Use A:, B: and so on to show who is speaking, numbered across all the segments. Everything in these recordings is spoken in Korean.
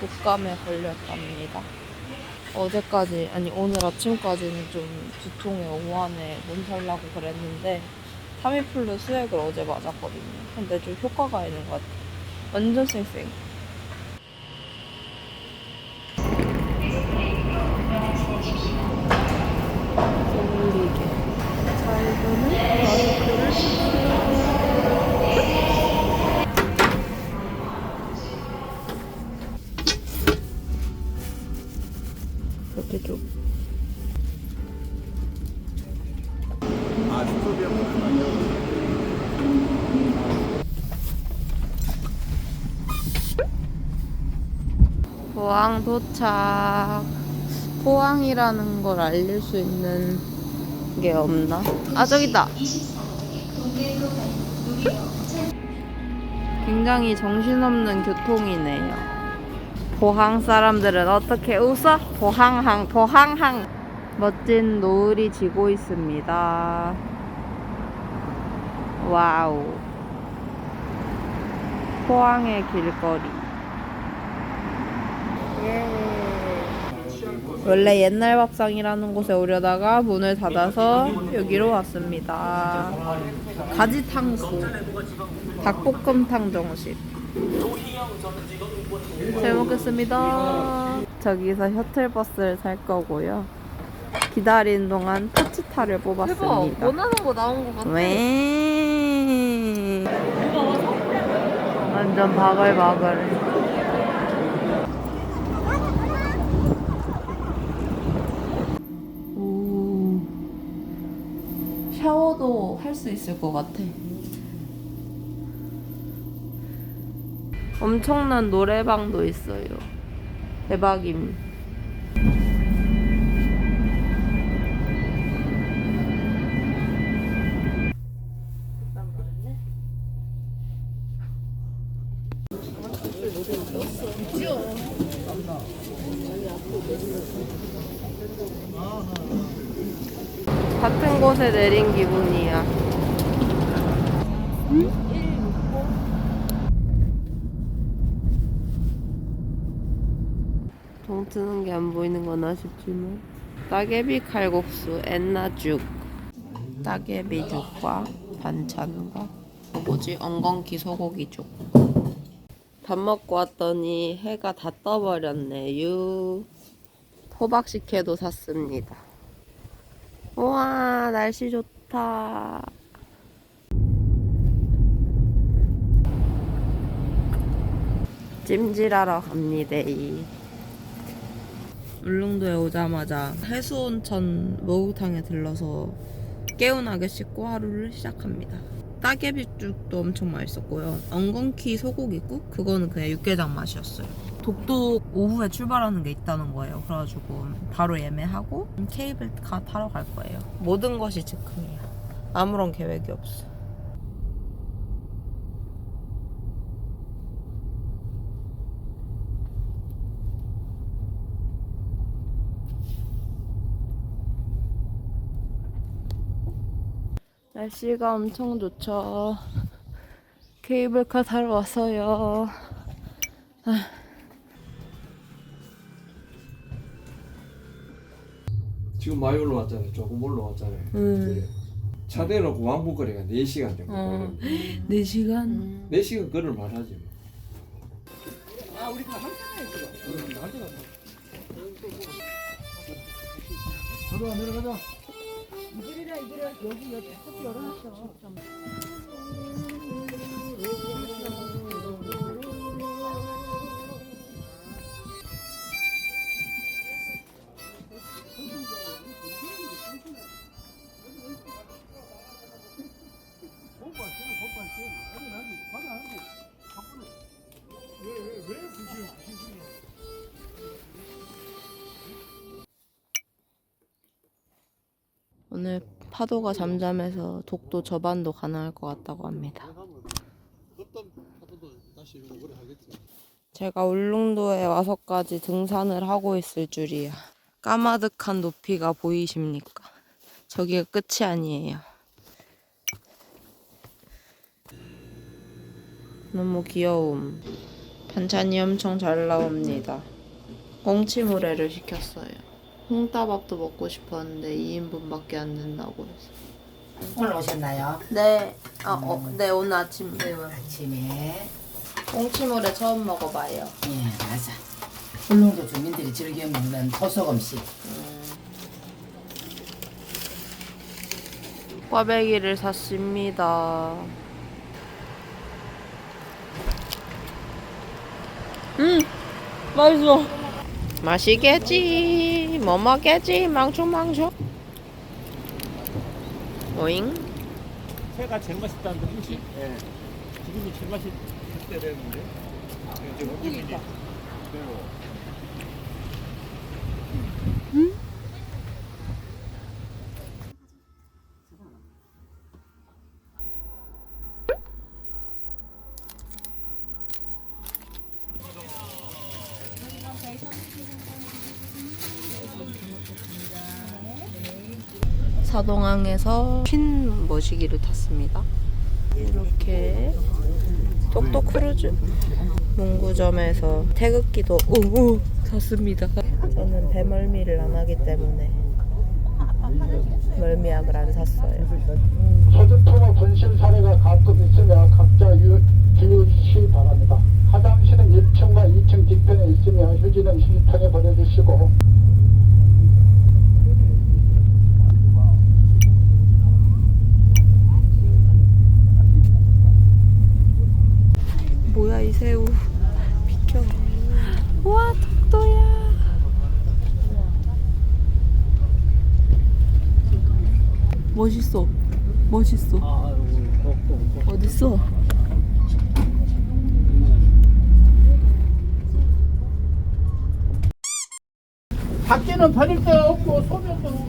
A: 독감에 걸렸답니다. 어제까지 아니 오늘 아침까지는 좀 두통에 오한에 몸살나고 그랬는데 타미플루 수액을 어제 맞았거든요. 근데 좀 효과가 있는 것 같아요. 완전 쌩쌩. 도착. 포항이라는 걸 알릴 수 있는 게 없나? 아, 저기 있다. 굉장히 정신없는 교통이네요. 포항 사람들은 어떻게 웃어? 포항항, 포항항. 멋진 노을이 지고 있습니다. 와우. 포항의 길거리. 원래 옛날 밥상이라는 곳에 오려다가 문을 닫아서 여기로 왔습니다. 가지탕수 닭볶음탕 정식 잘 먹겠습니다. 저기서 셔틀버스를 탈 거고요. 기다리는 동안 터치타를 뽑았습니다.
B: 원하는 거 나온 거 같아.
A: 왜? 완전 바글바글. 샤워도 할 수 있을 것 같아. 엄청난 노래방도 있어요. 대박임. 내린 기분이야. 동 트는 게 안 보이는 건 아쉽지만. 따개비 칼국수 엔나죽. 따개비죽과 반찬과 뭐지 엉겅키 소고기죽. 밥 먹고 왔더니 해가 다 떠버렸네요. 호박식혜도 샀습니다 우와 날씨 좋다. 찜질하러 갑니다. 울릉도에 오자마자 해수온천 목욕탕에 들러서 개운하게 씻고 하루를 시작합니다. 따개비죽도 엄청 맛있었고요. 엉겅키 소고기국? 그거는 그냥 육개장 맛이었어요 독도 오후에 출발하는 게 있다는 거예요. 그래가지고 바로 예매하고 케이블카 타러 갈 거예요. 모든 것이 즉흥이야. 아무런 계획이 없어. 날씨가 엄청 좋죠. 케이블카 타러 왔어요.
C: 지금 많이 올라왔잖아요. 조금 올라왔잖아요.
A: 음.
C: 네. 차 대놓고 왕복 거리가 4시간 정도
A: 어.
C: 걸려요.
A: 4시간?
C: 4시간 걸을 만하지 뭐.
A: 오늘 파도가 잠잠해서 독도 저반도 가능할 것 같다고 합니다. 제가 울릉도에 와서까지 등산을 하고 있을 줄이야. 까마득한 높이가 보이십니까? 저기가 끝이 아니에요. 너무 귀여움. 반찬이 엄청 잘 나옵니다. 꽁치무래를 시켰어요. 홍따밥도 먹고 싶었는데 2인분밖에 안 된다고 해서.
B: 오늘 오셨나요?
A: 네, 아, 어, 네 오늘 아침
B: 아침에
A: 꽁치무래 처음 먹어봐요.
B: 예 맞아 울릉도 주민들이 즐겨 먹는 토속 음식
A: 꽈배기를 샀습니다. 음, 맛있어. 맛이겠지. 뭐 먹겠지. 망충망충. 오잉.
D: 새가 제일 맛있다는데 혹시? 예. 지금이 제일 맛있을 때 되는데. 지금 지금이
A: 사동항에서 핀 머시기를 탔습니다. 이렇게 똑똑 크루즈 문구점에서 태극기도 오오 샀습니다. 저는 배멀미를 안 하기 때문에 멀미약을 안 샀어요.
E: 소주통화 분실 사례가 가끔 있으며 각자 유, 주의시 바랍니다. 화장실은 1층과 2층 뒤편에 있으며 휴지는 휴지통에 버려주시고
A: 뭐야 이 새우 비켜. 와 독도야. 멋있어. 멋있어. 어딨어?
E: 밖에는 버릴 데 없고 소변도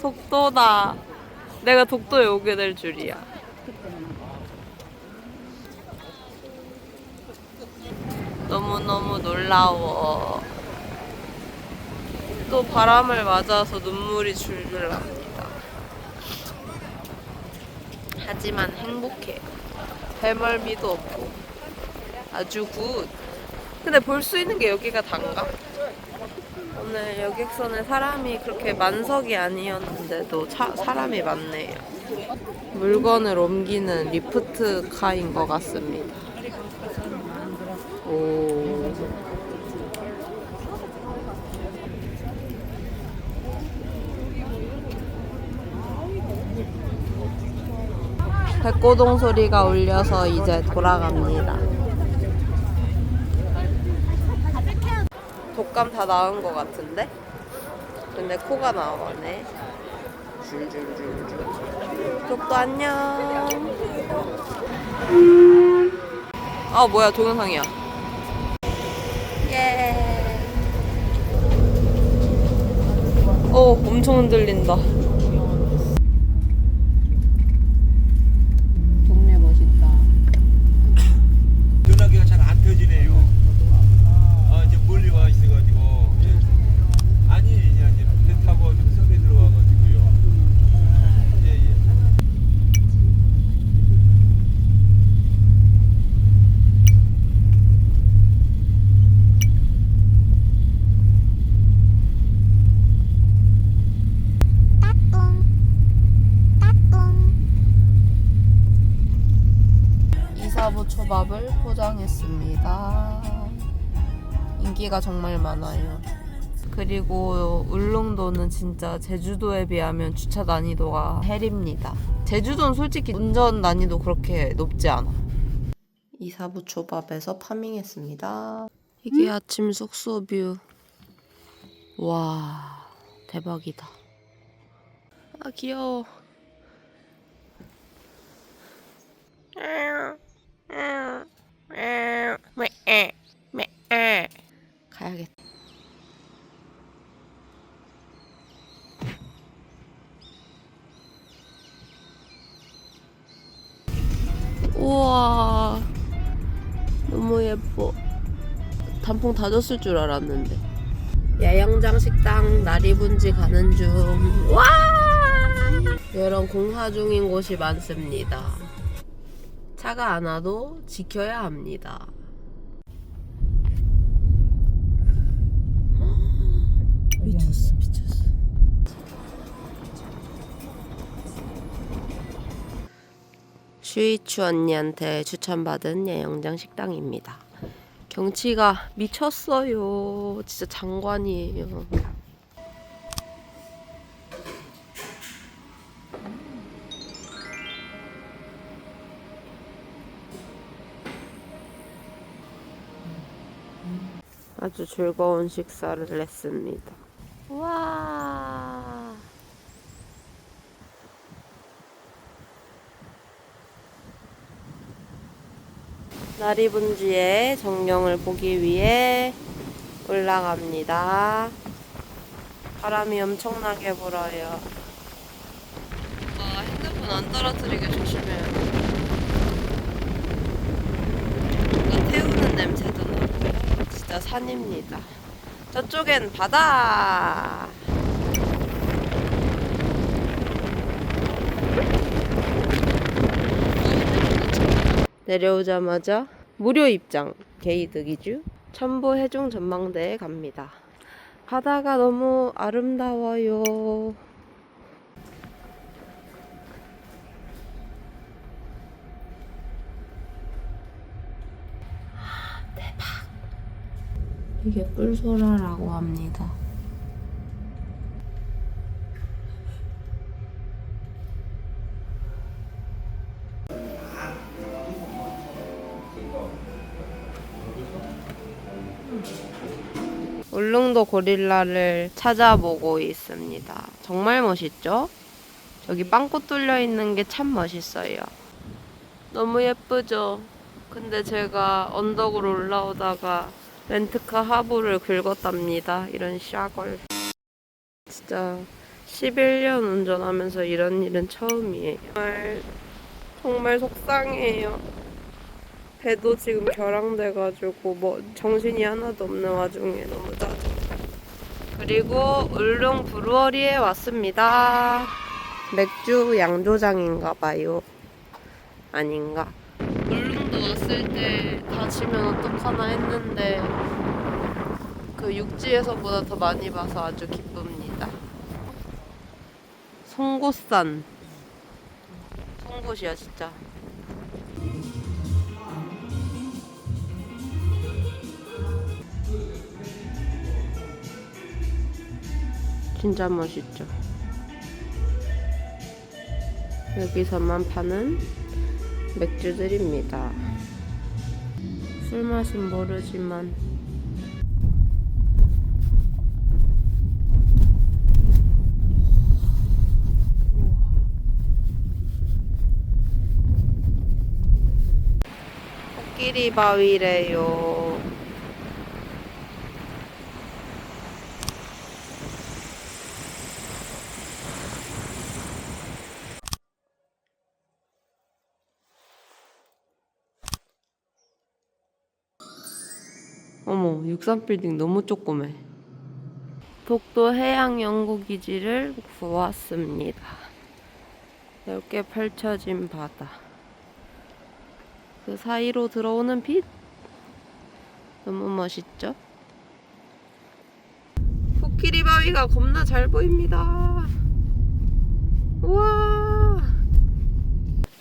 A: 독도다. 내가 독도에 오게 될 줄이야. 너무너무 놀라워. 또 바람을 맞아서 눈물이 줄줄 납니다. 하지만 행복해. 배멀미도 없고 아주 굿. 근데 볼 수 있는 게 여기가 단가? 오늘 여객선에 사람이 그렇게 만석이 아니었는데도 차, 사람이 많네요. 물건을 옮기는 리프트 카인 것 같습니다. 오. 백고동 소리가 울려서 이제 돌아갑니다. 독감 다 나은 것 같은데? 근데 코가 나와네. 줄줄줄줄. 독도 안녕. 아 뭐야 동영상이야. 예. 오 엄청 흔들린다. 동네 멋있다.
D: 전화기가 잘 안 터지네요. 아 이제 멀리 와 있어가지고. 예. 아니 이제 이제 배 타고 좀 섬에 들어와가지고요. 예 예.
A: 이사부 초밥을 포장했습니다. 인기가 정말 많아요. 그리고 울릉도는 진짜 제주도에 비하면 주차 난이도가 헬입니다. 제주도는 솔직히 운전 난이도 그렇게 높지 않아. 이사부 초밥에서 파밍했습니다. 이게 아침 숙소 뷰. 와, 대박이다. 아, 귀여워. 우와, 너무 예뻐. 단풍 다 졌을 줄 알았는데. 야영장 식당 나리분지 가는 중. 와! 이런 공사 중인 곳이 많습니다. 차가 안 와도 지켜야 합니다. 미쳤어. 슈이추 언니한테 추천받은 야영장 식당입니다. 경치가 미쳤어요. 진짜 장관이에요. 아주 즐거운 식사를 했습니다. 와. 나리분지의 정령을 보기 위해 올라갑니다. 바람이 엄청나게 불어요. 아, 핸드폰 안 떨어뜨리게 조심해요. 뭔가 태우는 냄새도 나고요. 진짜 산입니다. 저쪽엔 바다. 내려오자마자 무료 입장 게이득이죠. 첨보 해중 전망대에 갑니다. 바다가 너무 아름다워요. 대박. 이게 뿔소라라고 합니다. 울릉도 고릴라를 찾아보고 있습니다. 정말 멋있죠? 저기 빵꽃 뚫려 있는 게 참 멋있어요. 너무 예쁘죠? 근데 제가 언덕으로 올라오다가 렌트카 하부를 긁었답니다. 이런 샤걸. 진짜 11년 운전하면서 이런 일은 처음이에요. 정말, 정말 속상해요. 배도 지금 결항돼가지고 뭐 정신이 하나도 없는 와중에 너무 짜증. 그리고 울릉 브루어리에 왔습니다. 맥주 양조장인가봐요. 아닌가? 울릉도 왔을 때 다치면 어떡하나 했는데 그 육지에서보다 더 많이 봐서 아주 기쁩니다. 송곳산. 송곳이야 진짜. 진짜 멋있죠. 여기서만 파는 맥주들입니다. 술 맛은 모르지만 코끼리 바위래요. 어머, 63빌딩 너무 조그매. 독도 해양연구기지를 구왔습니다. 넓게 펼쳐진 바다. 그 사이로 들어오는 빛. 너무 멋있죠? 코끼리 바위가 겁나 잘 보입니다. 우와!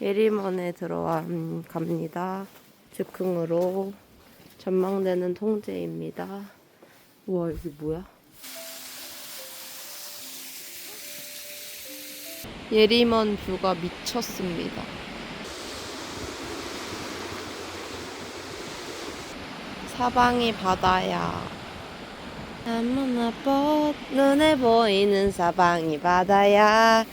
A: 예리먼에 들어와 음, 갑니다. 즉흥으로. 전망대는 통제입니다. 우와 여기 뭐야? 예리먼 뷰가 미쳤습니다. 사방이 바다야. 아무나 뻗 눈에 보이는 사방이 바다야.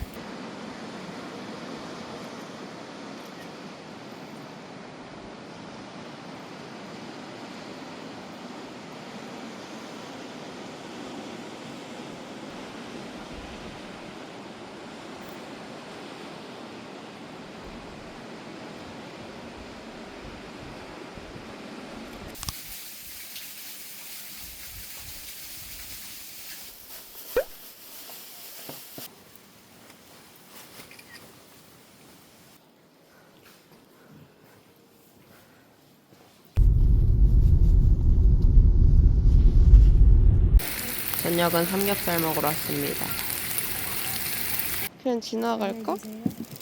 A: 저녁은 삼겹살 먹으러 왔습니다. 그냥 지나갈까?
F: 주세요.